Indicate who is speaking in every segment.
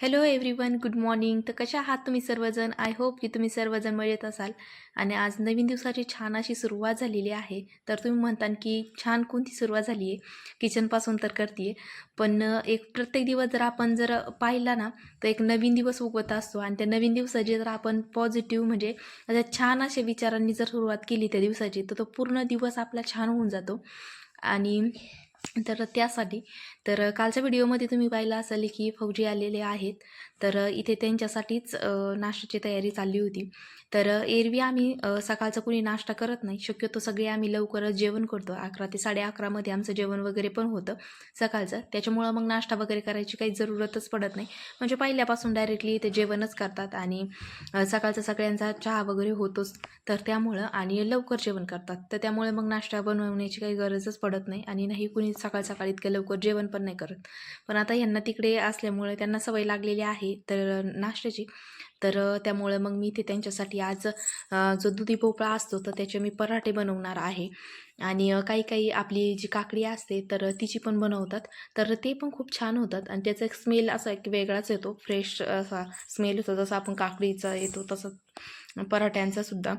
Speaker 1: Hello everyone good morning तर कशा आहात तुम्ही सर्वजण? आय होप की तुम्ही सर्वजण मिळत असाल. आणि आज नवीन दिवसाची छान अशी सुरुवात झालेली आहे. तर तुम्ही म्हणताल की छान कोणती सुरुवात झाली आहे? किचनपासून तर करते आहे पण एक प्रत्येक दिवस जर आपण जर पाहिला ना तर एक नवीन दिवस उगवत असतो. आणि त्या नवीन दिवसाची जर आपण पॉझिटिव्ह म्हणजे अशा छान अशा विचारांनी जर सुरुवात केली त्या दिवसाची तर तो पूर्ण दिवस आपला छान होऊन जातो. आणि तर त्यासाठी तर कालच्या व्हिडिओमध्ये तुम्ही पाहिलं असेल की फौजी आलेले आहेत. तर इथे त्यांच्यासाठीच नाश्त्याची तयारी चालली होती. तर एरवी आम्ही सकाळचं सकाळचा नाश्ता करत नाही. शक्यतो सगळे आम्ही लवकरच जेवण करतो. अकरा ते साडे अकरामध्ये आमचं जेवण वगैरे पण होतं सकाळचं. त्याच्यामुळं मग नाश्ता वगैरे करायची काही जरूरतच पडत नाही. म्हणजे पहिल्यापासून डायरेक्टली ते जेवणच करतात आणि सकाळचा सगळ्यांचा चहा वगैरे होतोच. तर त्यामुळं आणि लवकर जेवण करतात. तर त्यामुळे मग नाश्ता बनवण्याची काही गरजच पडत नाही आणि नाही कुणी सकाळ सकाळी इतक्या लवकर जेवण पण नाही करत. पण आता यांना तिकडे असल्यामुळे त्यांना सवय लागलेली आहे तर नाश्त्याची. तर त्यामुळे मग मी ते त्यांच्यासाठी आज जो दुधी भोपळा असतो तर त्याचे मी पराठे बनवणार आहे. आणि काही काही आपली जी काकडी असते तर तिची पण बनवतात. तर ते पण खूप छान होतात आणि त्याचा एक स्मेल असा एक वेगळाच येतो. फ्रेश असा स्मेल होतो जसं आपण काकडीचा येतो तसं पराठ्यांचा सुद्धा.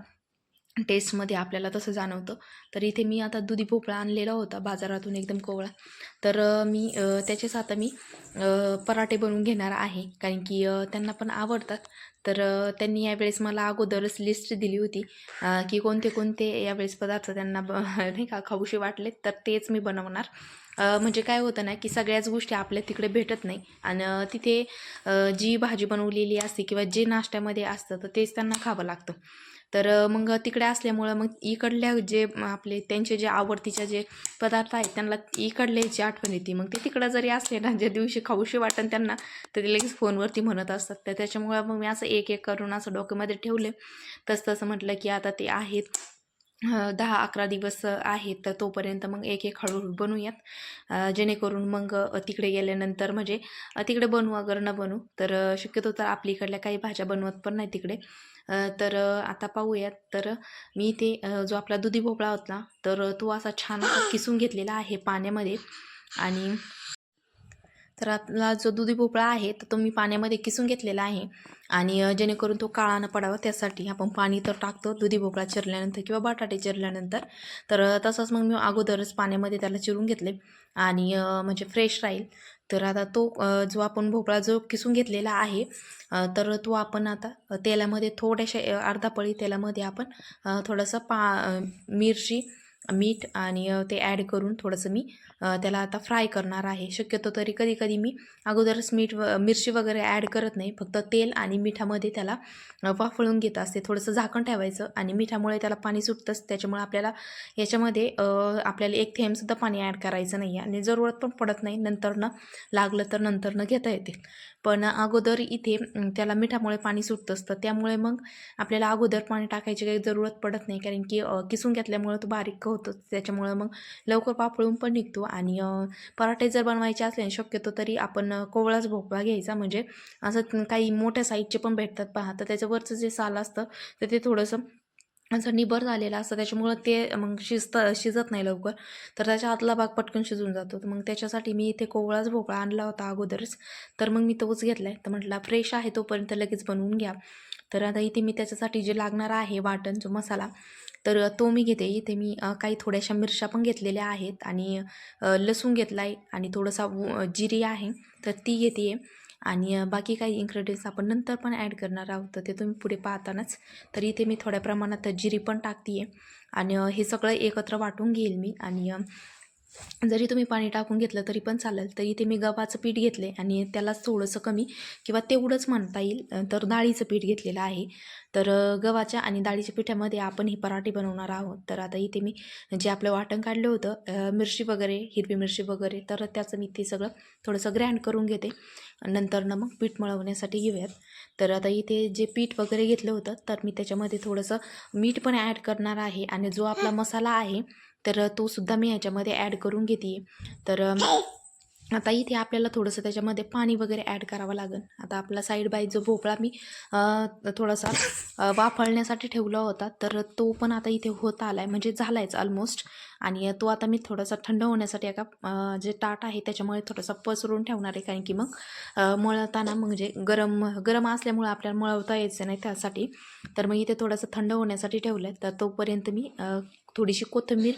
Speaker 1: टेस्टमध्ये आपल्याला तसं जाणवतं. तर इथे मी आता दुधी भोपळा आणलेला होता बाजारातून एकदम कोवळा. तर मी त्याच्याच त्याचेच आता मी पराठे बनवून घेणार आहे. कारण की त्यांना पण आवडतात. तर त्यांनी यावेळेस मला अगोदरच लिस्ट दिली होती की कोणते कोणते यावेळेस पदार्थ त्यांना ब नाही का खाऊशी वाटले तर तेच मी बनवणार. म्हणजे काय होतं ना की सगळ्याच गोष्टी आपल्या तिकडे भेटत नाही. आणि तिथे जी भाजी बनवलेली असते किंवा जे नाश्त्यामध्ये असतं तर तेच त्यांना खावं लागतं. तर मग तिकडे असल्यामुळं मग इकडल्या जे आपले त्यांचे जे आवडतीचे जे पदार्थ आहेत त्यांना इकडल्याची आठवण येते. मग ते तिकडं जरी असले ना ज्या दिवशी खाऊशी वाटन त्यांना तर ते लगेच फोनवरती म्हणत असतात. तर त्याच्यामुळं मग मी असं एक एक करून असं डोक्यामध्ये ठेवले. तसं तसं म्हटलं की आता ते आहेत. दहा अकरा दिवस आहेत तर तोपर्यंत मग एक एक हळूहळू बनवूयात. जेणेकरून मग तिकडे गेल्यानंतर म्हणजे तिकडे बनवू अगर न बनवू तर शक्यतो तर आपल्या इकडल्या काही भाज्या बनवत पण नाही तिकडे. तर आता पाहूयात. तर मी ते जो आपला दुधी भोपळा होता तर तो असा छान असा किसून घेतलेला आहे पाण्यामध्ये. आणि तर आपला जो दुधी भोपळा आहे तर तो मी पाण्यामध्ये किसून घेतलेला आहे. आणि जेणेकरून तो काळा न पडावा त्यासाठी आपण पाणी तर टाकतो दुधी भोपळा चिरल्यानंतर किंवा बटाटे चिरल्यानंतर. तर तसंच मग मी अगोदरच पाण्यामध्ये त्याला चिरून घेतले. आणि म्हणजे फ्रेश राहील. तर आता तो जो आपण भोपळा जो किसून घेतलेला आहे तर तो आपण आता तेलामध्ये थोड्याशा अर्धा पळी तेलामध्ये आपण थोडंसं पा मिरची मीठ आणि ते ॲड करून थोडंसं मी त्याला आता फ्राय करणार आहे. शक्यतो तरी कधी कधी मी अगोदरच मीठ व मिरची वगैरे ॲड करत नाही. फक्त तेल आणि मिठामध्ये त्याला वाफळून घेत असते. थोडंसं झाकण ठेवायचं आणि मिठामुळे त्याला पाणी सुटतंच त्याच्यामुळे आपल्याला याच्यामध्ये आपल्याला एक थेंबसुद्धा पाणी ॲड करायचं नाही. आहे आणि जरूरत पण पडत नाही. नंतरनं लागलं तर नंतरनं घेता येते. पण अगोदर इथे त्याला मिठामुळे पाणी सुटतं असतं. त्यामुळे मग आपल्याला अगोदर पाणी टाकायची काही जरूरत पडत नाही. कारण की किसून घेतल्यामुळं तो बारीक होतो त्याच्यामुळं मग लवकर पापळून पण निघतो. आणि पराठे जर बनवायचे असले शक्यतो तरी आपण कोवळाच भोपळा घ्यायचा. म्हणजे असं काही मोठ्या साईजचे पण भेटतात पहा. तर त्याच्यावरचं जे साल असतं तर ते थोडंसं असं निबर झालेलं असतं. त्याच्यामुळं ते मग शिजतं शिजत नाही लवकर. तर त्याच्या आतला भाग पटकन शिजून जातो. तर मग त्याच्यासाठी मी इथे कोवळाच भोपळा आणला होता अगोदरच. तर मग मी तोच घेतला आहे तर म्हटला फ्रेश आहे तोपर्यंत लगेच बनवून घ्या. तर आता इथे मी त्याच्यासाठी जे लागणार आहे वाटण जो मसाला तर तो मी घेते. इथे मी काही थोड्याशा मिरच्या पण घेतलेल्या आहेत आणि लसूण घेतला आहे आणि थोडंसा जिरी आहे. तर ती घेते आहे आणि बाकी काही इन्ग्रेडियंट्स आपण नंतर पण ॲड करणार आहोत तर ते तुम्ही पुढे पाहतानाच. तर इथे मी थोड्या प्रमाणात जिरी पण टाकते आहे आणि हे सगळं एकत्र वाटून घेईल मी. आणि जरी तुम्ही पाणी टाकून घेतलं तरी पण चालेल. तर इथे मी गव्हाचं पीठ घेतले आणि त्याला थोडंसं कमी किंवा तेवढंच म्हणता येईल तर डाळीचं पीठ घेतलेलं आहे. तर गव्हाच्या आणि डाळीच्या पिठामध्ये आपण ही पराठे बनवणार आहोत. तर आता इथे मी जे आपलं वाटण काढलं होतं मिरची वगैरे हिरवी मिरची वगैरे तर त्याचं मी ते सगळं थोडंसं ग्रँड करून घेते. नंतर ना मग पीठ मळवण्यासाठी घेऊयात. तर आता इथे जे पीठ वगैरे घेतलं होतं तर मी त्याच्यामध्ये थोडंसं मीठ पण ॲड करणार आहे. आणि जो आपला मसाला आहे तर तो सुद्धा मी ह्याच्यामध्ये ॲड करून घेते. तर आता इथे आपल्याला थोडंसं त्याच्यामध्ये पाणी वगैरे ॲड करावं लागेल. आता आपला साईड बाय जो भोपळा मी थोडासा वाफळण्यासाठी ठेवला होता तर तो पण आता इथे होत आला आहे म्हणजे झाला आहेच ऑलमोस्ट आणि तो आता मी थोडासा थंड होण्यासाठी एका जे ताट आहे त्याच्यामुळे थोडासा पसरून ठेवणार आहे. कारण की मग मळताना म्हणजे गरम गरम असल्यामुळे आपल्याला मळवता यायचं नाही त्यासाठी. तर मग इथे थोडंसं थंड होण्यासाठी ठेवलं आहे तर तोपर्यंत मी थोडीशी कोथिंबीर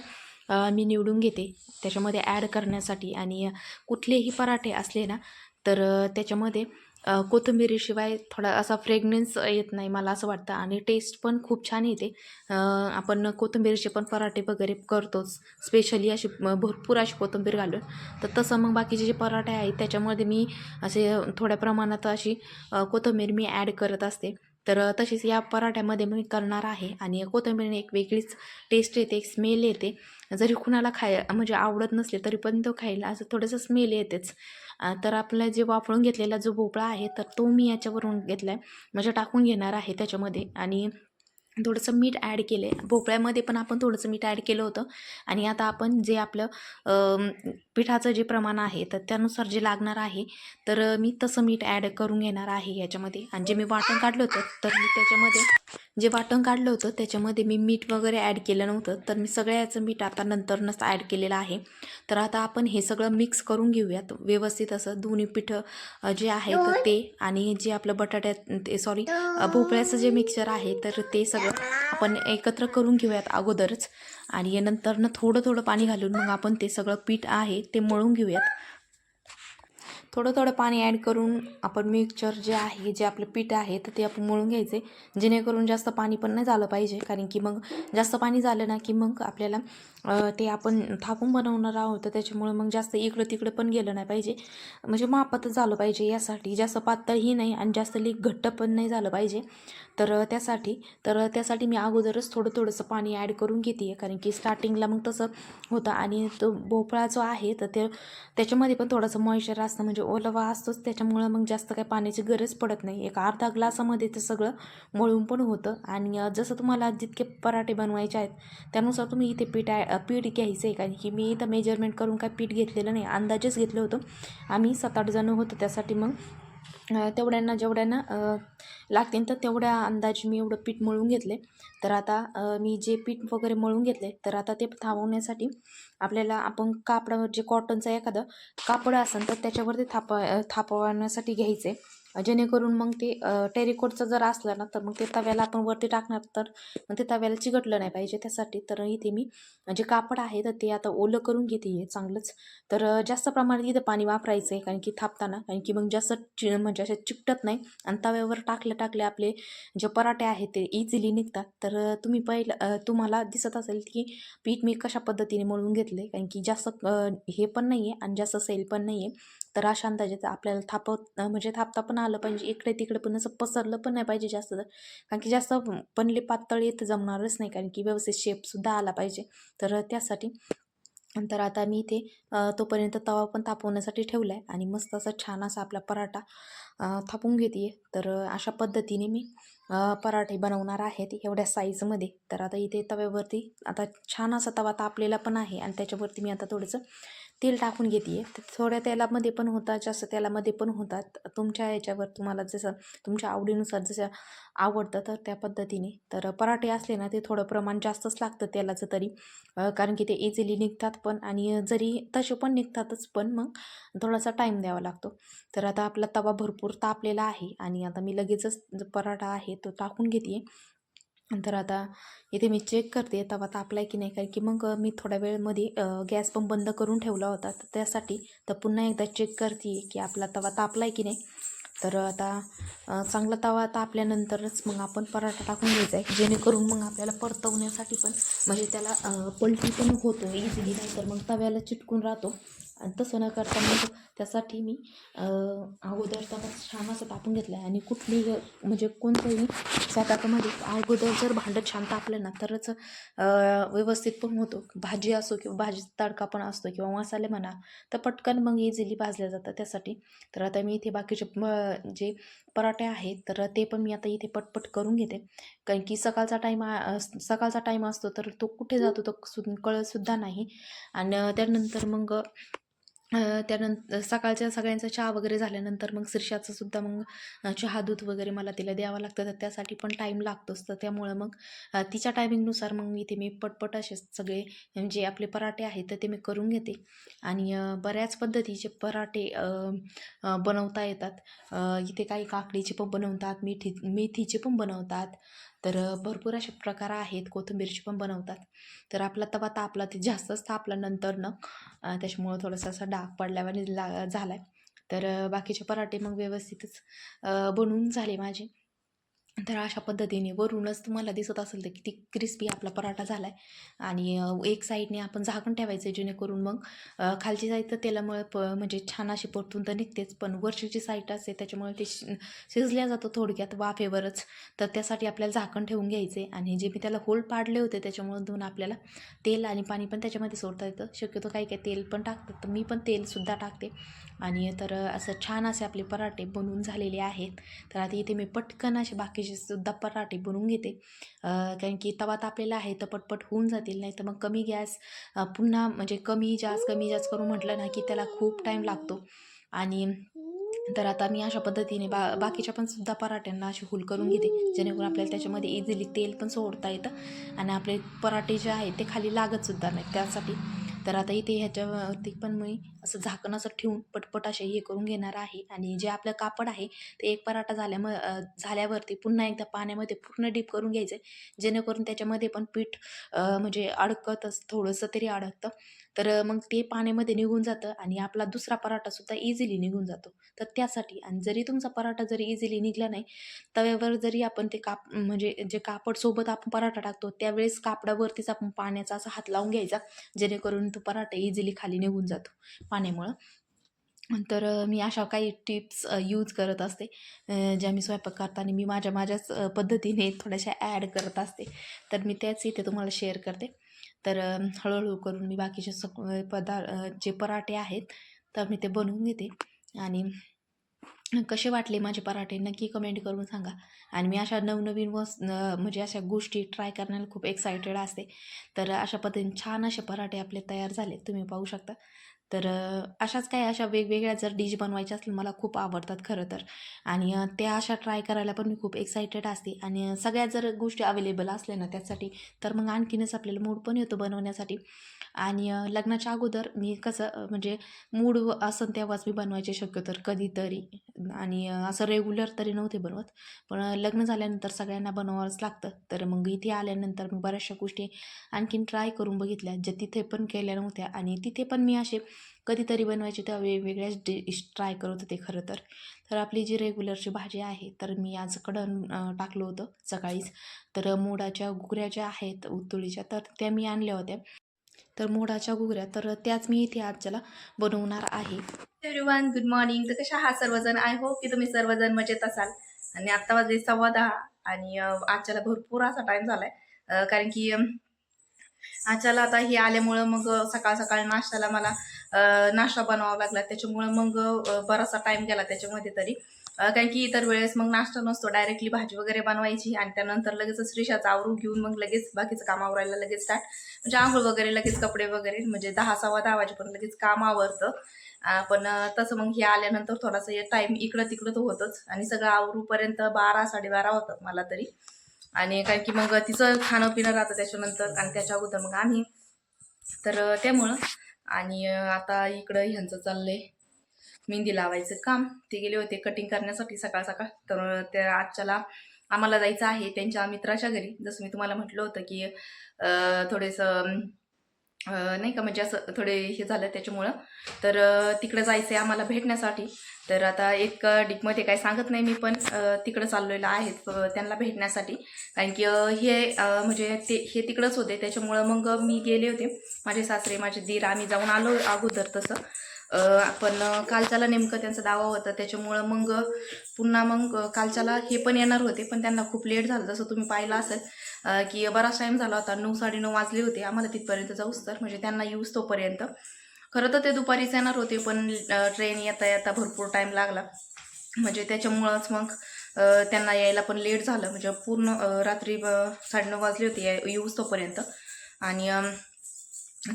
Speaker 1: मी निवडून घेते. त्याच्यामध्ये ॲड करण्यासाठी आणि कुठलेही पराठे असले ना तर त्याच्यामध्ये अ, कोथिंबिरीशिवाय थोडा असा फ्रेग्रन्स येत नाही मला असं वाटतं आणि टेस्ट पण खूप छान येते. आपण कोथिंबिरीचे पण पराठे वगैरे करतोच. स्पेशली अशी भरपूर अशी कोथिंबीर घालून. तर तसं मग बाकीचे जे पराठे आहेत त्याच्यामध्ये मी असे थोड्या प्रमाणात अशी कोथिंबीर मी ॲड करत असते. तर तशीच या पराठ्यामध्ये मी करणार आहे आणि कोथिंबीरने एक वेगळीच टेस्ट येते एक स्मेल येते. जरी कुणाला खाय म्हणजे आवडत नसले तरी पण तो खायला असं थोडंसं स्मेल येतेच. तर आपला जे वापरून घेतलेला जो भोपळा आहे तर तो मी याच्यावरून घेतला आहे म्हणजे टाकून घेणार आहे त्याच्यामध्ये आणि थोडंसं मीठ ॲड केलं आहे भोपळ्यामध्ये पण आपण थोडंसं मीठ ॲड केलं होतं. आणि आता आपण जे आपलं पिठाचं जे प्रमाण आहे तर त्यानुसार जे लागणार आहे तर मी तसं मीठ ॲड करून घेणार आहे याच्यामध्ये. आणि जे मी वाटण काढलं होतं तर मी त्याच्यामध्ये जे वाटण काढलं होतं त्याच्यामध्ये मी मीठ वगैरे ॲड केलं नव्हतं. तर मी सगळ्याचं मीठ आता नंतरनंच ॲड केलेलं आहे. तर आता आपण हे सगळं मिक्स करून घेऊयात. व्यवस्थित असं दोन्ही पिठं जे आहे तर ते आणि जे आपलं बटाट्यात ते सॉरी भोपळ्याचं जे मिक्सचर आहे तर ते सगळं आपण एकत्र करून घेऊयात अगोदरच. आणि नंतरनं थोडं थोडं पाणी घालून मग आपण ते सगळं पीठ आहे ते मळून घेऊयात. थोडं थोडं पाणी ॲड करून आपण मिक्सचर जे आहे जे आपलं पीठ आहे तर ते आपण मळून घ्यायचे. जेणेकरून जास्त पाणी पण नाही झालं पाहिजे कारण की मग जास्त पाणी झालं ना की मग आपल्याला ते आपण थापून बनवणार आहोत तर त्याच्यामुळे मग जास्त इकडं तिकडं पण गेलं नाही पाहिजे. म्हणजे मापातच झालं पाहिजे यासाठी. जास्त पातळही नाही आणि जास्त लीक घट्ट पण नाही झालं पाहिजे. तर त्यासाठी तर त्यासाठी मी अगोदरच थोडं थोडंसं पाणी ॲड करून घेते आहे कारण की स्टार्टिंगला मग तसं होतं. आणि तो भोपळा जो आहे तर ते त्याच्यामध्ये पण थोडंसं मॉइश्चर असतं म्हणजे ओलवा असतोच त्याच्यामुळं मग जास्त काही पाण्याची गरज पडत नाही. एक अर्धा ग्लासामध्ये ते सगळं मळून पण होतं. आणि जसं तुम्हाला जितके पराठे बनवायचे आहेत त्यानुसार तुम्ही इथे पीठ आहे पीठ घ्यायचं आहे कारण की मी इथं मेजरमेंट करून काय पीठ घेतलेलं नाही अंदाजेच घेतलं होतं. आम्ही सात आठ जणं होतो त्यासाठी मग तेवढ्यांना जेवढ्यांना लागतील तर तेवढ्या अंदाजे मी एवढं पीठ मळून घेतले तर आता मी जे पीठ वगैरे मळून घेतले तर आता ते थांबवण्यासाठी आपल्याला आपण कापडावर जे कॉटनचं एखादं कापड असेल तर त्याच्यावरती थापा थापवण्यासाठी थापवण्यासाठी घ्यायचे जेणेकरून मग ते टेरिकोटचं जर असलं ना तर मग ते तव्याला आपण वरती टाकणार तर मग ते तव्याला चिकटलं नाही पाहिजे त्यासाठी. तर इथे मी जे कापड आहे तर ते आता ओलं करून घेते आहे चांगलंच. तर जास्त प्रमाणात इथं पाणी वापरायचं आहे कारण की थापताना कारण की मग जास्त चि म्हणजे असे चिकटत नाही. आणि तव्यावर टाकले टाकले आपले जे पराठे आहेत ते इझिली निघतात. तर तुम्ही पहिलं तुम्हाला दिसत असेल की पीठ मी कशा पद्धतीने मळून आहे कारण की जास्त हे पण नाही आहे आणि जास्त सेल पण नाही आहे तर अशा अंदाजे आपल्याला थाप म्हणजे थापता पण आलं पाहिजे. इकडे तिकडे पण असं पसरलं पण नाही पाहिजे जास्त. कारण की जास्त पणले पातळ येथे जमणारच नाही. कारण की व्यवस्थित शेपसुद्धा आला पाहिजे. तर त्यासाठी तर आता मी इथे तोपर्यंत तवा पण तापवण्यासाठी ठेवला आहे आणि मस्त असा छान असा आपला पराठा थापून घेते तर अशा पद्धतीने मी पराठे बनवणार आहेत एवढ्या साईजमध्ये तर आता इथे तव्यावरती आता छान असा तवा तापलेला पण आहे आणि त्याच्यावरती मी आता थोडंसं तेल टाकून घेते आहे थोड्या तेलामध्ये पण होतात जास्त तेलामध्ये पण होतात. तुमच्या याच्यावर तुम्हाला जसं तुमच्या आवडीनुसार जसं आवडतं तर त्या पद्धतीने. तर पराठे असले ना ते थोडं प्रमाण जास्तच लागतं तेलाचं तरी. कारण की ते इझिली निघतात पण आणि जरी तसे पण निघतातच पण मग थोडासा टाईम द्यावा लागतो. तर आता आपला तवा भरपूर तापलेला आहे आणि आता मी लगेचच पराठा आहे तो टाकून घेते. तर आता इथे मी चेक करते तवा तापलाय की नाही कारण की मग मी थोड्या वेळमध्ये गॅस पण बंद करून ठेवला होता. तर त्यासाठी तर पुन्हा एकदा चेक करते की आपला तवा तापलाय की नाही. तर आता चांगला तवा तापल्यानंतरच मग आपण पराठा टाकून घ्यायचा आहे जेणेकरून मग आपल्याला परतवण्यासाठी पण म्हणजे त्याला पलटी पण होतो इझिली नाही तर मग तव्याला चिटकून राहतो. आणि तसं न करता मग त्यासाठी मी अगोदर त्यांना छान असं तापून घेतलं आहे आणि कुठली म्हणजे कोणतंही स्वयंपाकामध्ये अगोदर जर भांडं छान तापलं ना तरच व्यवस्थित पण होतो. भाजी असो किंवा भाजीचा तडका पण असतो किंवा मसाले म्हणा तर पटकन मग इझिली भाजल्या जातं त्यासाठी. तर आता मी इथे बाकीचे म- जे पराठे आहेत तर ते पण मी आता इथे पटपट करून घेते. कारण की सकाळचा टाईम सकाळचा टाईम असतो तर तो कुठे जातो तो सु कळतसुद्धा नाही. आणि त्यानंतर मग त्यानंतर सकाळच्या सगळ्यांचा चहा वगैरे झाल्यानंतर मग श्रीषाचं सुद्धा मग चहा दूध वगैरे मला तिला द्यावं लागतं. तर त्यासाठी पण टाईम लागतोच. तर त्यामुळं मग तिच्या टायमिंगनुसार मग इथे मी पटपट असे सगळे जे आपले पराठे आहेत तर ते मी करून घेते. आणि बऱ्याच पद्धतीचे पराठे बनवता येतात. इथे काही काकडीचे पण बनवतात मेथी मेथीचे पण बनवतात. तर भरपूर असे प्रकार आहेत. कोथिंबीरची पण बनवतात. तर आपला तवा तापला ते जास्तच तापला नंतर न त्याच्यामुळं थोडासा असा डाग पडल्यावर ला झाला आहे तर बाकीचे पराठे मग व्यवस्थितच बनवून झाले माझे. तर अशा पद्धतीने वरूनच तुम्हाला दिसत असेल तर किती क्रिस्पी आपला पराठा झाला आहे आणि एक साईडने आपण झाकण ठेवायचं जेणेकरून मग खालची साईड तर तेलामुळे प म्हणजे छान अशी परतून तर निघतेच पण वरची साईड असते त्याच्यामुळे ते शि शिजल्या जातो थोडक्यात वाफेवरच. तर त्यासाठी आपल्याला झाकण ठेवून घ्यायचे आणि जे मी त्याला होल पाडले होते त्याच्यामुळे धुवून आपल्याला तेल आणि पाणी पण त्याच्यामध्ये सोडता येतं. शक्यतो काही काही तेल पण टाकतात तर मी पण तेलसुद्धा टाकते. आणि तर असं छान असे आपले पराठे बनवून झालेले आहेत. तर आता इथे मी पटकन असे बाकी सुद्धा पराठे बनवून घेते. कारण की तवा तापलेला आहे तर पटपट होऊन जातील नाही तर मग कमी गॅस पुन्हा म्हणजे कमी जास्त कमी जास्त करून म्हटलं ना की त्याला खूप टाईम लागतो. आणि तर आता मी अशा पद्धतीने बा बाकीच्या पण सुद्धा पराठ्यांना अशी हुल करून घेते. जेणेकरून आपल्याला त्याच्यामध्ये इझिली तेल पण सोडता येतं आणि आपले पराठे जे आहेत ते खाली लागतसुद्धा नाही त्यासाठी तर आता इथे ह्याच्यावरती पण मी असं झाकण असं ठेवून पटपट असे हे करून घेणार आहे. आणि जे आपलं कापड आहे ते एक पराठा झाल्याम झाल्यावरती पुन्हा एकदा पाण्यामध्ये पूर्ण डीप करून घ्यायचं जेणेकरून त्याच्यामध्ये पण पीठ म्हणजे अडकतच थोडंसं तरी अडकतं. तर मग ते पाण्यामध्ये निघून जातं आणि आपला दुसरा पराठासुद्धा इझिली निघून जातो. तर त्यासाठी आणि जरी तुमचा पराठा जरी इझिली निघला नाही तव्यावर जरी आपण ते काप म्हणजे जे कापड सोबत आपण पराठा टाकतो त्यावेळेस कापडावरतीच आपण पाण्याचा असा हात लावून घ्यायचा जेणेकरून तो पराठा इझिली खाली निघून जातो पाण्यामुळं. तर मी अशा काही टिप्स यूज करत असते ज्या मी स्वयंपाक करताना मी माझ्या माझ्याच पद्धतीने थोड्याशा ॲड करत असते. तर मी त्याच इथे तुम्हाला शेअर करते. तर हळूहळू करून मी बाकीचे सग पदार्थ जे पराठे आहेत तर मी ते बनवून घेते. आणि कसे वाटले माझे पराठे नक्की कमेंट करून सांगा. आणि मी अशा नवनवीन वस म्हणजे अशा गोष्टी ट्राय करण्याला खूप एक्सायटेड असते. तर अशा पद्धतीने छान असे पराठे आपले तयार झाले तुम्ही पाहू शकता. तर अशाच काही अशा वेगवेगळ्या जर डिश बनवायच्या असतील मला खूप आवडतात खरं तर. आणि त्या अशा ट्राय करायला पण मी खूप एक्सायटेड असते. आणि सगळ्या जर गोष्टी अवेलेबल असल्या ना त्यासाठी तर मग आणखीनच आपल्याला मूड पण येतो बनवण्यासाठी. आणि लग्नाच्या अगोदर मी कसं म्हणजे मूड असं तेव्हाच मी बनवायचे शक्य तर कधीतरी. आणि असं रेग्युलर तरी नव्हते बनवत. पण लग्न झाल्यानंतर सगळ्यांना बनवावंच लागतं. तर मग इथे आल्यानंतर मी बऱ्याचशा गोष्टी आणखीन ट्राय करून बघितल्या ज्या तिथे पण केल्या नव्हत्या. आणि तिथे पण मी असे कधीतरी बनवायचे तेव्हा वेगवेगळ्याच डिश ट्राय करत होते खरं तर. तर आपली जी रेग्युलरची भाजी आहे तर मी आज कडण टाकलं होतं सकाळीच. तर मोडाच्या घुगऱ्या ज्या आहेत उतुळीच्या तर त्या मी आणल्या होत्या. तर मोडाच्या घुगऱ्या. तर त्याच मी इथे आजच्याला बनवणार आहे. एव्हरीवन गुड मॉर्निंग तर कशा हा सर्वजण? आय होप की तुम्ही सर्वजण मजेत असाल. आणि आत्ता वाजले सव्वा दहा आणि आजच्याला भरपूर असा टाइम झालाय. कारण की आजच्याला आता हे आल्यामुळं मग सकाळ सकाळ नाश्त्याला मला नाश्ता बनवावा लागला. त्याच्यामुळं मग बरासा बराचसा गेला त्याच्यामध्ये तरी. कारण की इतर वेळेस मग नाश्ता नसतो डायरेक्टली भाजी वगैरे बनवायची आणि त्यानंतर लगेच श्रीषाचा आवरू घेऊन मग लगेच बाकीचं काम आवरायला लगेच स्टार्ट म्हणजे आंघोळ वगैरे लगेच कपडे वगैरे म्हणजे दहा सव्वा दहा वाजेपर्यंत लगेच काम आवरतं. पण तसं मग हे आल्यानंतर थोडासा टाईम इकडं तिकडं तर होतच आणि सगळं आवरूपर्यंत बारा साडेबारा होतात मला तरी. आणि कारण की मग तिचं खाणं पिणं राहतं त्याच्यानंतर आणि त्याच्या अगोदर मग आम्ही. तर त्यामुळं आणि आता इकडं ह्यांचं चाललंय. मेहंदी लावायचं काम. ते गेले होते कटिंग करण्यासाठी सकाळ सकाळ. तर त्या आजच्याला आम्हाला जायचं आहे त्यांच्या मित्राच्या घरी. जसं मी तुम्हाला म्हटलं होतं की थोडंसं नाही का म्हणजे असं थोडे हे झालं त्याच्यामुळं. तर तिकडं जायचं आहे आम्हाला भेटण्यासाठी. तर आता एक डिकमध्ये काही सांगत नाही मी पण तिकडं चाललेलं आहे त्यांना भेटण्यासाठी. कारण की हे म्हणजे ते हे तिकडंच होते. त्याच्यामुळं मग मी गेले होते. माझे सासरे माझे दीर आम्ही जाऊन आलो अगोदर तसं. आपण कालच्याला नेमकं त्यांचा दावा होता त्याच्यामुळं मग पुन्हा मग कालच्याला हे पण येणार होते पण त्यांना खूप लेट झालं. जसं तुम्ही पाहिलं असेल की बराच टाईम झाला होता नऊ साडेनऊ वाजले होते. आम्हाला तिथपर्यंत जाऊच तर म्हणजे त्यांना येऊच तोपर्यंत. खरं तर ते दुपारीच येणार होते पण ट्रेन येता येता भरपूर टाईम लागला. म्हणजे त्याच्यामुळंच मग त्यांना यायला पण लेट झालं. म्हणजे पूर्ण रात्री साडेनऊ वाजले होते येऊच तोपर्यंत. आणि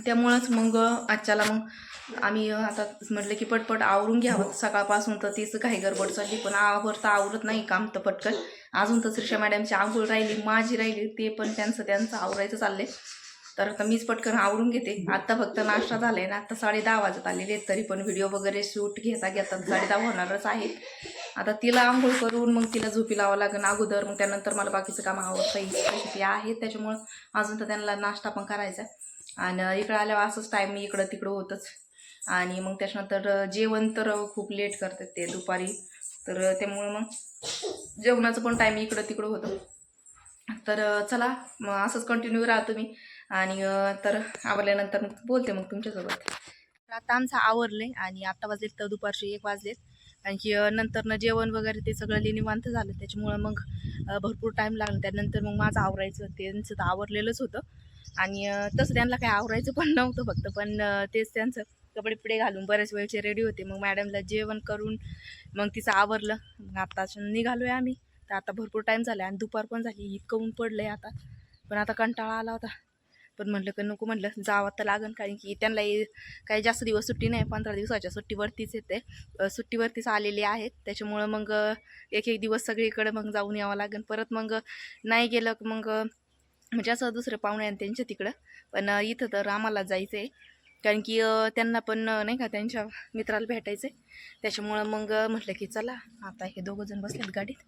Speaker 2: त्यामुळंच मग आजच्याला मग आम्ही आता म्हटलं की पटपट आवरून घ्यावं. सकाळपासून तर तीच काही गडबड चालली पण आवरता आवरत नाही काम तर पटकन. अजून तर श्रीषा मॅडमची आंघोळ राहिली माझी राहिली ते पण त्यांचं त्यांचं आवरायचं चाललंय. तर आता मीच पटकन आवरून घेते. आत्ता फक्त नाश्ता झालाय ना आता साडे दहा वाजत आलेले आहेत तरी पण व्हिडिओ वगैरे शूट घेता घेता साडे दहा होणारच आहे आता तिला आंघोळ करून मग तिला झोपी लावा लागेल अगोदर मग त्यानंतर मला बाकीचं काम आवडता येईल. आहे त्याच्यामुळं अजून तर त्यांना नाश्ता पण करायचा आणि इकडं आल्यावर असंच टाईम इकडं तिकडं होतच. आणि मग त्याच्यानंतर जेवण तर खूप लेट करतात ते दुपारी. तर त्यामुळं मग जेवणाचं पण टाईम इकडं तिकडं होतं. तर चला मग असंच कंटिन्यू राहा तुम्ही. आणि तर आवरल्यानंतर मग बोलते मग तुमच्यासोबत. आता आमचं आवरले आणि आत्ता वाजलेत तर दुपारचे एक वाजलेत. आणखी नंतरनं जेवण वगैरे ते सगळं निवांत झालं. त्याच्यामुळं मग भरपूर टाईम लागला. त्यानंतर मग माझं आवरायचं त्यांचं तर आवरलेलंच होतं. आणि तसं त्यांना काही आवरायचं पण नव्हतं फक्त. पण तेच त्यांचं. कपडे पिडे घालून बऱ्याच वेळचे रेडी होते. मग मॅडमला जेवण करून मग तिचं आवरलं. मग आता निघालोय आम्ही. तर आता भरपूर टाईम झाला आणि दुपार पण झाली. इतकं ऊन पडलं आहे आता. पण आता कंटाळा आला होता. पण म्हटलं का नको म्हटलं जावं तर लागन. कारण की त्यांना काही जास्त दिवस सुट्टी नाही. पंधरा दिवसाच्या सुट्टीवरतीच येते. सुट्टीवरतीच आलेले आहेत. त्याच्यामुळं मग एक एक दिवस सगळीकडे मग जाऊन यावं लागेल परत मग नाही गेलं मग म्हणजे असं दुसरं पाहुणे आहे त्यांच्या तिकडं. पण इथं तर आम्हाला जायचं आहे कारण की त्यांना पण नाही का त्यांच्या मित्राला भेटायचं आहे त्याच्यामुळं मग म्हटलं की चला आता हे दोघं जण बसलेत गाडीत.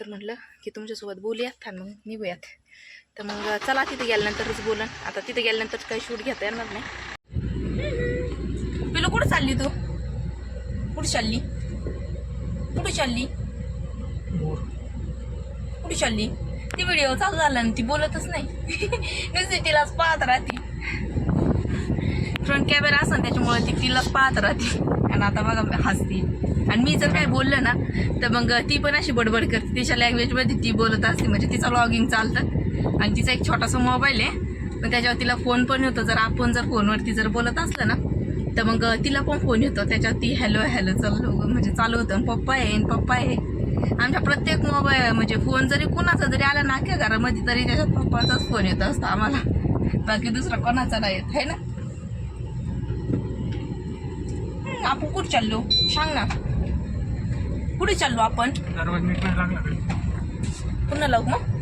Speaker 2: तर म्हटलं की तुमच्यासोबत बोलूयात आणि मग निघूयात. तर मग चला तिथे गेल्यानंतरच बोलन आता तिथे गेल्यानंतर काही शूट घेता येणार नाही. पिलू कुठं चालली तू? कुठे चालली? कुठे चालली? कुठे चालली? ती व्हिडिओ चालू झाला ना ती बोलतच नाही. नुसती तिलाच पाहत राहते. फ्रंट कॅमेरा असं त्याच्यामुळे ती तिलाच पाहत राहते. आणि आता बघा हसते. आणि मी जर काय बोललं ना तर मग ती पण अशी बडबड करते. तिच्या लँग्वेजमध्ये ती बोलत असते. म्हणजे तिचं लॉगिंग चालतं. आणि तिचा एक छोटासा मोबाईल आहे. पण त्याच्यावर तिला फोन पण येतो. जर आपण जर फोनवरती जर बोलत असलं ना तर मग तिला पण फोन येतो. त्याच्यावर ती हॅलो हॅलो चालू म्हणजे चालू होतं. आणि पप्पा आहे पप्पा आहे. आमच्या प्रत्येक मोबाईल म्हणजे फोन जरी कुणाचा जरी आला ना घरामध्ये तरी त्याच्यात पप्पाचाच फोन येत असतो आम्हाला. बाकी दुसरा कोणाचा नाही येत आहे ना? आपण कुठे चाललो? सांग ना. कुठे चाललो आपण. पुन्हा लावू मग.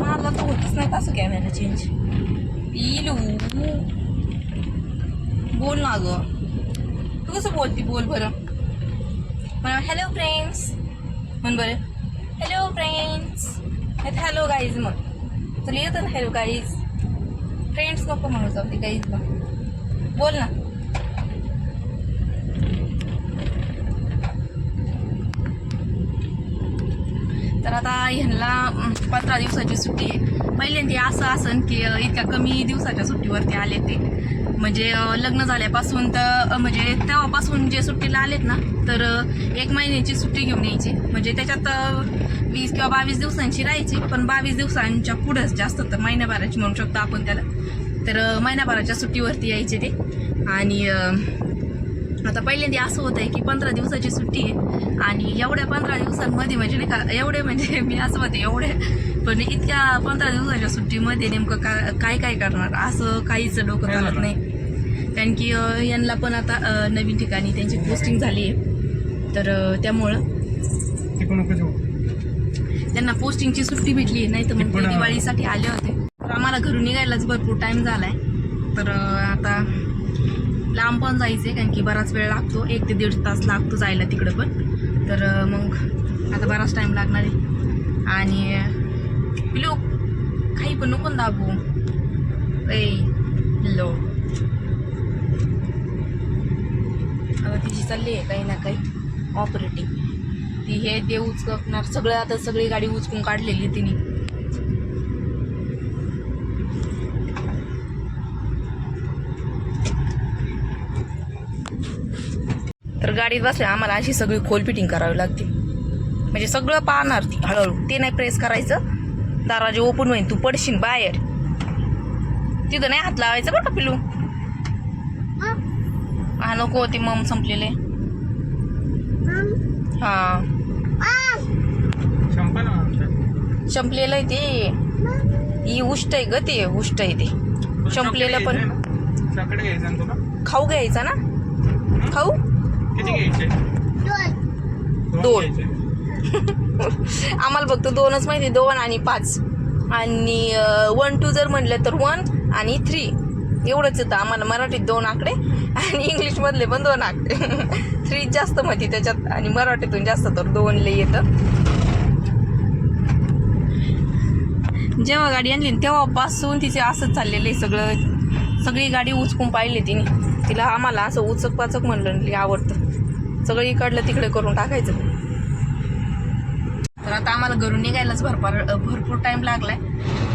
Speaker 2: मला तर होतच नाही असं कॅमेरा चेंज इलू बोल ना ग. तू कसं बोलती? बोल बरं. म्हणा हॅलो फ्रेंड्स म्हण बरं. हॅलो फ्रेंड्स हॅलो गाईज मग तुला येतं ना हॅलो काहीच फ्रेंड्स नको म्हणू जाऊ ते काहीच मग बोल ना. तर आता ह्यांना पंधरा दिवसाची सुट्टी आहे. पहिल्यांदा असं असन की इतक्या कमी दिवसाच्या सुट्टीवरती आले ते. म्हणजे लग्न झाल्यापासून तर म्हणजे तेव्हापासून जे सुट्टीला आलेत ना तर एक महिन्याची सुट्टी घेऊन यायची. म्हणजे त्याच्यात वीस किंवा बावीस दिवसांची राहायची पण बावीस दिवसांच्या पुढंच जास्त तर महिन्याभराची म्हणू शकतो आपण त्याला. तर महिन्याभराच्या सुट्टीवरती यायचे ते. आणि आता पहिल्यांदा असं होत आहे की पंधरा दिवसाची सुट्टी आहे. आणि एवढ्या पंधरा दिवसांमध्ये म्हणजे नाही का एवढे म्हणजे मी असं म्हणते एवढे. पण इतक्या पंधरा दिवसाच्या सुट्टीमध्ये नेमकं का काय काय करणार? असं काहीच डोकं चालत. नाही. कारण की यांना पण आता नवीन ठिकाणी त्यांची पोस्टिंग झाली आहे. तर त्यामुळं त्यांना पोस्टिंगची सुट्टी भेटली नाही तर मग ते दिवाळीसाठी आले होते. तर आम्हाला घरून निघायलाच भरपूर टाईम झालाय. तर अं, आता लांब पण जायचे कारण की बराच वेळ लागतो. एक ते दीड तास लागतो जायला तिकडं पण. तर मग आता बराच टाईम लागणार आहे. आणि पिलू काही पण नको दाबू. ऐ लो आता तिची चालली आहे काही ना काही ऑपरेटिंग ती हे ते उचकणार. सगळं आता सगळी गाडी उचकून काढलेली तिने. तर गाडीत बसल्या आम्हाला अशी सगळी खोल फिटिंग करावी लागते. म्हणजे सगळं पाहणार ती हळूहळू. ते नाही प्रेस करायचं. दरवाजे ओपन होईल तू पडशील बाहेर. तिथं नाही हात लावायचं बरं का पिलू हा. नको ते मम संपलेले हा
Speaker 3: संपा ना आमच्या
Speaker 2: संपलेलं आहे ते. ही उष्ट आहे ग ते उष्ट आहे ते. संपलेलं पण. खाऊ घ्यायचा ना? खाऊ? दोन. आम्हाला फक्त दोनच माहिती दोन आणि पाच. आणि वन टू जर म्हणलं तर वन आणि थ्री एवढंच येतं आम्हाला मराठीत दोन आकडे आणि इंग्लिशमधले पण दोन आकडे. थ्री जास्त माहिती त्याच्यात आणि मराठीतून जास्त तर दोन लय येतं. जेव्हा गाडी आणली तेव्हापासून तिचे असंच चाललेलं आहे सगळं. सगळी गाडी उचकून पाहिली तिने. तिला आम्हाला असं उचक पाचक म्हणलं आवडतं. सगळं इकडलं तिकडे करून टाकायचं. तर आता आम्हाला घरून निघायलाच भरपूर भरपूर टाईम लागलाय.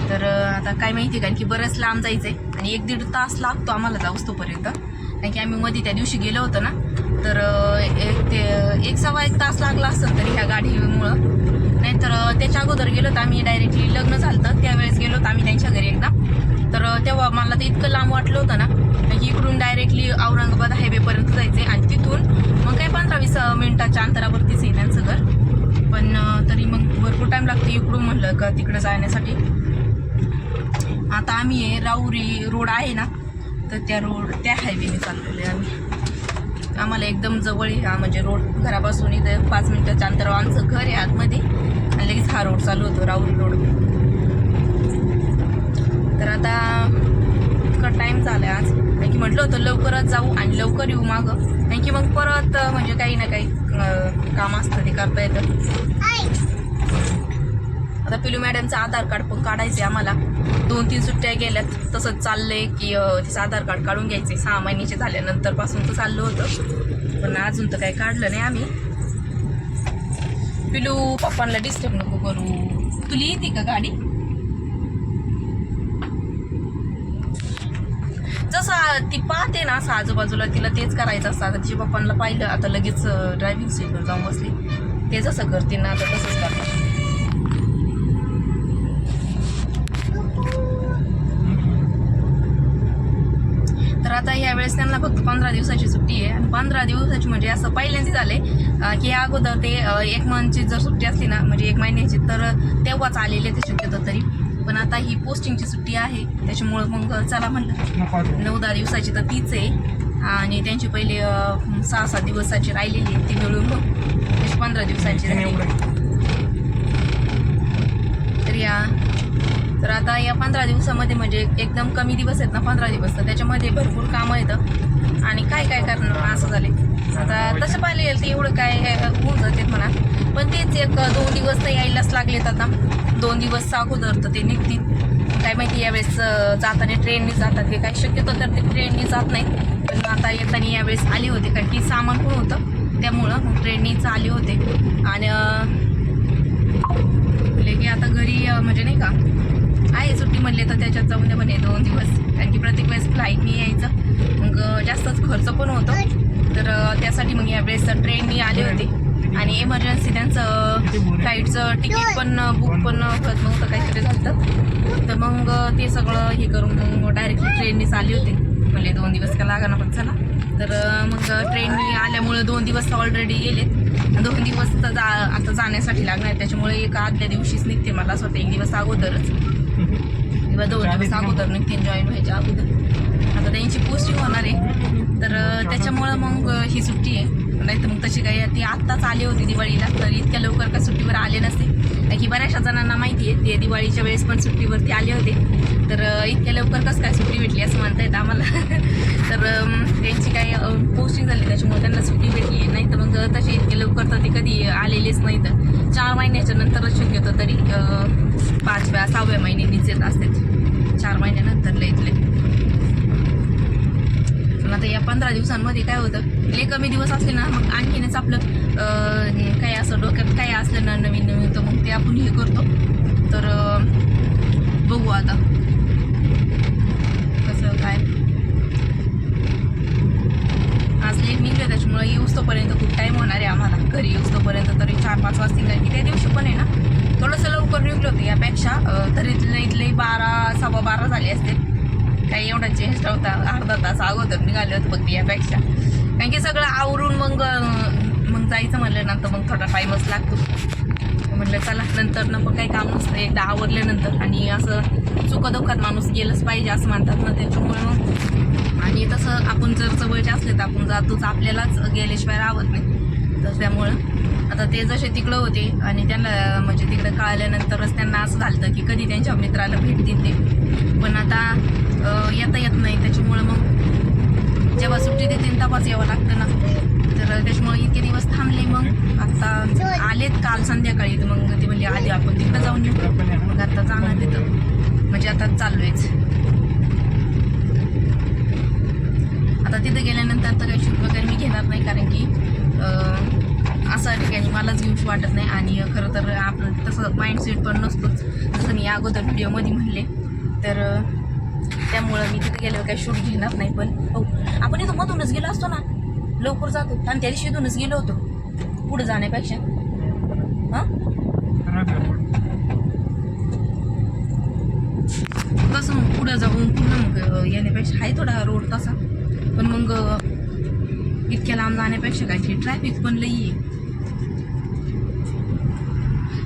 Speaker 2: तर आता काय माहिती कारण की बरंच लांब जायचंय. आणि एक दीड तास लागतो आम्हाला जाऊस तोपर्यंत. कारण की आम्ही मध्ये त्या दिवशी गेलो होतो ना तर एक ते एक सव्वा एक तास लागला असेल तरी ह्या गाडीमुळं. नाहीतर त्याच्या अगोदर गेलो तर आम्ही डायरेक्टली लग्न झालं तर त्यावेळेस गेलो होतो आम्ही त्यांच्या घरी एकदा. तर तेव्हा मला ते इतकं लांब वाटलं होतं ना की इकडून डायरेक्टली औरंगाबाद हायवेपर्यंत जायचे आणि तिथून मग काय पंधरा वीस मिनिटाच्या अंतरावरतीच आहे त्यांचं घर. पण तरी मग भरपूर टाईम लागतो इकडून म्हणलं का तिकडं जाण्यासाठी. आता आम्ही राऊरी रोड आहे ना तर त्या रोड त्या हायवेने चाललेलो आहे आम्ही. आम्हाला एकदम जवळ आहे हा म्हणजे रोड घरापासून इथं पाच मिनिटाच्या अंतरावर आमचं घर आहे आतमध्ये. आणि लगेच हा रोड चालू होतो राहुल रोड. तर आता इतका टाईम झाला आज. कारण की म्हटलं होतं लवकरच जाऊ आणि लवकर येऊ मागं. कारण की मग परत म्हणजे काही ना काही काम असतं ते करता येतं. आता पिलू मॅडमचं आधार कार्ड पण काढायचं आहे आम्हाला. दोन तीन सुट्ट्या गेल्यात. तसंच चाललंय की तिचं आधार कार्ड काढून घ्यायचे सहा महिन्याचे झाल्यानंतरपासून तर चाललं होतं. पण अजून तर काही काढलं नाही आम्ही. पिलू पप्पांना डिस्टर्ब नको करू. तुला येते का गाडी? जसं ती पाहते ना असं आजूबाजूला तिला तेच करायचं असतं. आता तिच्या पप्पांना पाहिलं आता लगेच ड्रायव्हिंग सीटवर जाऊन बसली. ते जसं करते ना आता तसंच करतात आता ह्या वेळेस त्यांना फक्त पंधरा दिवसाची सुट्टी आहे. आणि पंधरा दिवसाची म्हणजे असं पहिल्यांदा झाले की या अगोदर ते एक मंथची जर सुट्टी असली ना म्हणजे एक महिन्याची तर तेव्हाच आलेले ते शक्यतो तरी. पण आता ही पोस्टिंगची सुट्टी आहे त्याच्यामुळं मग चला म्हणलं. नऊ दहा दिवसाची तर तीच आहे. आणि त्यांची पहिले सहा सात दिवसाची राहिलेली ती मिळून तशी पंधरा दिवसाची
Speaker 3: त्याने
Speaker 2: झाली
Speaker 3: एवढं
Speaker 2: तर या तर आता या पंधरा दिवसामध्ये म्हणजे एकदम कमी दिवस आहेत ना पंधरा दिवस तर त्याच्यामध्ये भरपूर कामं येतं आणि काय काय करणार असं झाले आता तसं पाहिले येईल ते एवढं काय होऊन जातात म्हणा. पण तेच एक दोन दिवस तर यायलाच लागलेत आता. दोन दिवस अगोदर तर ते निघतील. काय माहिती यावेळेस जाताना ट्रेननी जातात ते काय शक्यतो तर ते ट्रेननी जात नाही. पण आता येताना यावेळेस आले होते कारण की सामान पण होतं. त्यामुळं मग ट्रेननीच आले होते. आणि अं, की आता घरी म्हणजे नाही का आहे सुट्टी म्हणले तर त्याच्यात जाऊन द्या म्हणे दोन दिवस. कारण की प्रत्येक वेळेस फ्लाईटनी यायचं. मग जास्तच खर्च पण होतो. तर त्यासाठी मग यावेळेस ट्रेननी आले होते. आणि इमर्जन्सी त्यांचं फ्लाईटचं तिकीट पण बुक पण होत नव्हतं काहीतरी झालं. तर मग ते सगळं हे करून मग डायरेक्टली ट्रेननीच आले होते. म्हणले दोन दिवस का लागा पण चला. तर मग ट्रेननी आल्यामुळं दोन दिवस ऑलरेडी गेलेत. दोन दिवस तर जा आता जाण्यासाठी लागणार त्याच्यामुळे एक आदल्या दिवशीच निघते मला असं एक दिवस अगोदरच. किंवा दोन दिवस अगोदर नक्की जॉईन व्हायच्या अगोदर. आता त्यांची पोस्टिंग होणार आहे. तर त्याच्यामुळं मग ही सुट्टी आहे. नाही तर मग तशी काही ती आत्ताच आली होती दिवाळीला. तर इतक्या लवकर का सुट्टीवर आले नसते. कारण की बऱ्याचशा जणांना माहिती आहे ते दिवाळीच्या वेळेस पण सुट्टीवरती आले होते. तर इतक्या लवकर कसं काय सुट्टी भेटली असं म्हणता येतं आम्हाला? तर त्यांची काही पोस्टिंग झाली त्याच्यामुळे त्यांना सुट्टी भेटली नाही तर मग तसे इतके लवकर तर ते कधी आलेलेच नाही तर. चार महिन्याच्या नंतरच शक्यतो तरी पाचव्या सहाव्या महिन्यांनीच येत असते. चार महिन्यानंतर इथले. पण आता या पंधरा दिवसांमध्ये काय होतं? लय कमी दिवस असले ना मग आणखीनच आपलं काय असं डोक्यात काय असलं ना नवीन नवीन तर मग ते आपण हे करतो. तर बघू आता कसं काय आज लेट निघले त्याच्यामुळे येऊस तोपर्यंत खूप टाईम होणार आहे आम्हाला घरी येऊस तोपर्यंत तरी चार पाच वाजतील कारण की त्या दिवशी पण आहे ना. थोडंसं लवकर निघलो होतं यापेक्षा. तरी इथले इथले बारा सव्वा बारा झाले असते. काही एवढा चेंज होता. अर्धा तास अगोदर निघाले होते बघते यापेक्षा. कारण की सगळं आवरून मग मग जायचं म्हणलं ना तर मग थोडा टाईमच लागतो. म्हटलं चला नंतर ना पण काही काम नसतं. एकदा आवरल्यानंतर. आणि असं सुखदुःखात माणूस गेलंच पाहिजे असं म्हणतात ना त्याच्यामुळे मग. आणि तसं आपण जर जवळचे असले तर आपण जातोच. आपल्यालाच गेल्याशिवाय राहत नाही. तर त्यामुळं आता ते जसे तिकडं होते आणि त्यांना म्हणजे तिकडं कळल्यानंतरच त्यांना असं झालं की कधी त्यांच्या मित्राला भेटतील ते पण आता येता येत नाही. त्याच्यामुळं मग जेव्हा सुट्टी देतील तेव्हाच यावं लागतं ना. तर त्याच्यामुळे इतके दिवस थांबले मग. आता आलेत काल संध्याकाळी. मग ती म्हणजे आधी आपण तिकडं जाऊन येऊ. मग आता जाणार तिथं. म्हणजे आता चाललोयच आता तिथं गेल्यानंतर तर काही शूट वगैरे मी घेणार नाही. कारण की असं ठिकाणी मलाच घेऊशी वाटत नाही. आणि खरं तर आपलं तसं माइंडसेट पण नसतोच. जसं मी अगोदर व्हिडिओमध्ये म्हणले. तर त्यामुळं मी तिथे गेल्यावर काही शूट घेणार नाही पण हो. आपण इथं मधूनच गेलो असतो ना. लवकर जातो. आणि त्या दिवशी इथूनच गेलो होतो. पुढे जाण्यापेक्षा. हां? कसं मग पुढं जाऊन पुन्हा मग येण्यापेक्षा. आहे थोडा रोड तसा. पण मग इतक्या लांब जाण्यापेक्षा काय? ट्रॅफिक पण लई आहे.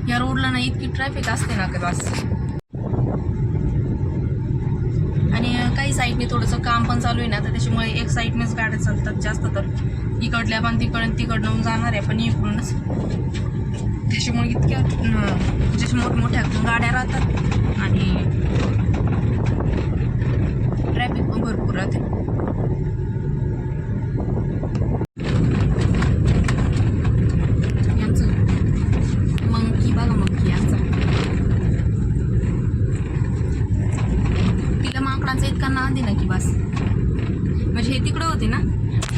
Speaker 2: या रोडला ना इतकी ट्रॅफिक असते ना का बस. आणि काही साईडने थोडंसं काम पण चालू आहे ना तर त्याच्यामुळे एक साईडनेच गाड्या चालतात जास्त तर. इकडल्या पण तिकडून तिकडनं जाणार आहे पण इकडूनच. त्याच्यामुळे इतक्या जसे मोठमोठ्या गाड्या राहतात आणि ट्रॅफिक पण भरपूर राहते यांचं मंकी बघा मंकी यांचा तिला माकडांचा इतका नाद आहे ना की बस म्हणजे हे तिकडं होते ना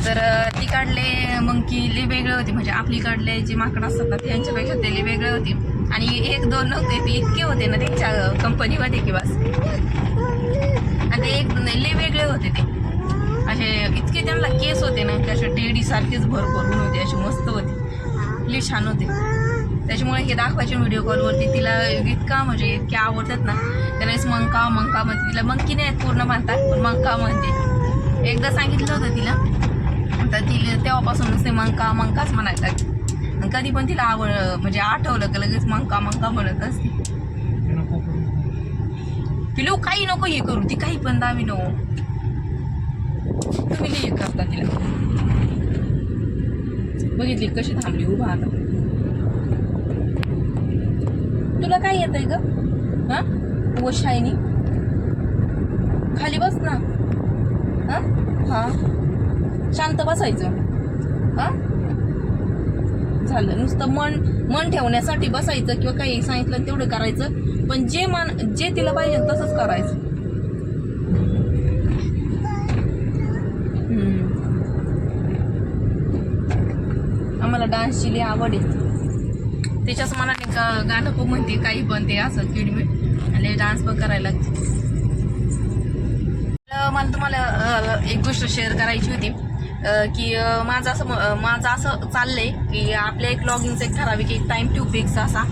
Speaker 2: तर अं, तिकडले मंकी लय वेगळे होते म्हणजे आपलीकडले जे माकड असतात ना त्यांच्यापेक्षा ते वेगळे होते. आणि एक दोन नव्हते ते इतके होते ना त्यांच्या कंपनीमध्ये की बस. आणि ते एक लय वेगळे होते ते. असे इतके त्यांना केस होते ना की असे टेडी सारखेच भर होते असे मस्त होते. लय छान होते. त्याच्यामुळे हे दाखवायचे व्हिडिओ कॉलवरती तिला इतका म्हणजे इतके आवडतात ना त्यावेळेस मंका मंका म्हणते तिला मंकी नाही आहेत पूर्ण म्हणतात पण मंका म्हणते. एकदा सांगितलं होतं तिला म्हणतात तिला तेव्हापासून नुसते मंका मंकाच म्हणायला लागली. आणि कधी पण तिला आवड म्हणजे आठवलं का लगेच मंका मंका म्हणत असते. पिलू काही नको हे करू ती काही पण दावी नको. तुम्ही हे करता तिला. बघितली कशी थांबली उभा आता. तुला काय येत आहे ग? हा? ओ शायनी खाली बस ना. हा? हा? शांत बसायचं. हां? झालं. नुसतं मन मन ठेवण्यासाठी बसायचं किंवा काही सांगितलं तेवढं करायचं. पण जे मन जे तिला पाहिजे तसंच करायचं. आम्हाला डान्सची लई आवड आहे. त्याच्याच मनाने का गाणं पण म्हणते काही पण ते असं किडमिट आणि डान्स पण करायला तर मला तुम्हाला एक गोष्ट शेअर करायची होती. की माझं असं माझं असं चाललं आहे की आपल्या एक लॉगिनचं एक ठराविक एक टाईम ट्यूब फिक्स असा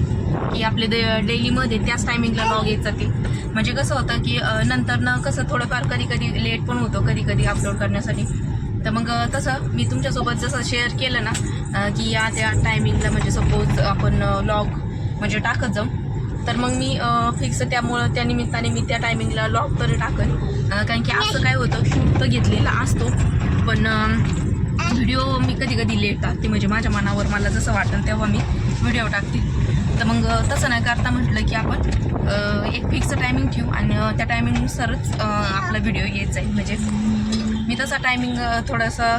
Speaker 2: की आपले डेलीमध्ये त्याच टायमिंगला लॉग येत जातील म्हणजे कसं होतं की नंतर ना कसं थोडंफार कधी कधी लेट पण होतो कधी कधी अपलोड करण्यासाठी. तर मग तसं मी तुमच्यासोबत जसं शेअर केलं ना की या त्या टायमिंगला म्हणजे सपोज आपण लॉग म्हणजे टाकत जाऊ. तर मग मी फिक्स त्यामुळं त्या निमित्ताने मी त्या टायमिंगला लॉग तरी टाकन. कारण की असं काय होतं शूट तर घेतलेला असतो. पण व्हिडिओ मी कधी कधी लेट टाकते. म्हणजे माझ्या मनावर मला जसं वाटेल तेव्हा मी व्हिडिओ टाकते. तर मग तसं नाही करता म्हटलं की आपण एक फिक्स टायमिंग ठेवू आणि त्या टायमिंगनुसारच आपला व्हिडिओ येत जाईल. म्हणजे मी तसा टायमिंग थोडासा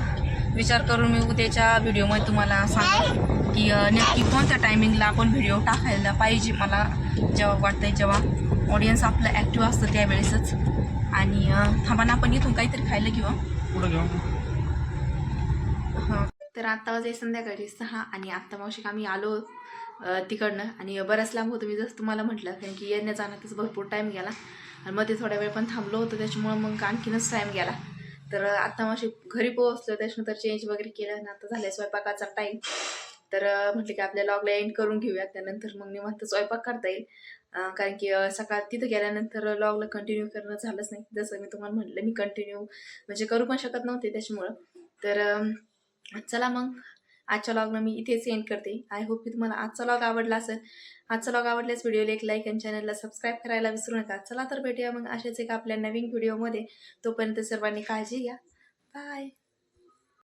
Speaker 2: विचार करून मी उद्याच्या व्हिडिओमध्ये तुम्हाला सांगेन की नक्की कोणत्या टायमिंगला आपण व्हिडिओ टाकायला पाहिजे मला जेव्हा वाटतंय जेव्हा ऑडियन्स आपलं ॲक्टिव्ह असतं त्यावेळेसच. आणि थांबा ना आपण इथून काहीतरी खायला किंवा
Speaker 3: पुढं
Speaker 2: घेऊ? तर आत्ता वाजे संध्याकाळी सहा आणि आत्ता मावशी आम्ही आलो तिकडनं. आणि बराच लांब होतो मी जसं तुम्हाला म्हटलं कारण की येण्या जाण्यातच भरपूर टाईम गेला. आणि मध्ये थोड्या वेळ पण थांबलो होतो त्याच्यामुळं मग आणखीनच टाईम गेला. तर आत्ता मावशी घरी पोहोचलो त्याच्यानंतर चेंज वगैरे केलं आणि आता झालं स्वयंपाकाचा टाईम तर म्हटलं की आपल्या लॉगला एंड करून घेऊया त्यानंतर मग मी म्हणतो स्वयंपाक करता येईल. कारण की सकाळ तिथं गेल्यानंतर लॉगला कंटिन्यू करणं झालंच नाही. जसं मी तुम्हाला म्हटलं मी कंटिन्यू म्हणजे करू पण शकत नव्हते त्याच्यामुळं. तर चला मग. आजच्या लॉगनं मी इथेच एंड करते. आय होप की तुम्हाला आजचा लॉग आवडला असेल. आजचा लॉग आवडल्यास व्हिडिओला एक लाईक आणि चॅनलला सबस्क्राईब करायला विसरू नका. चला तर भेटूया मग अशाच एका आपल्या नवीन व्हिडिओमध्ये तोपर्यंत सर्वांनी काळजी घ्या. बाय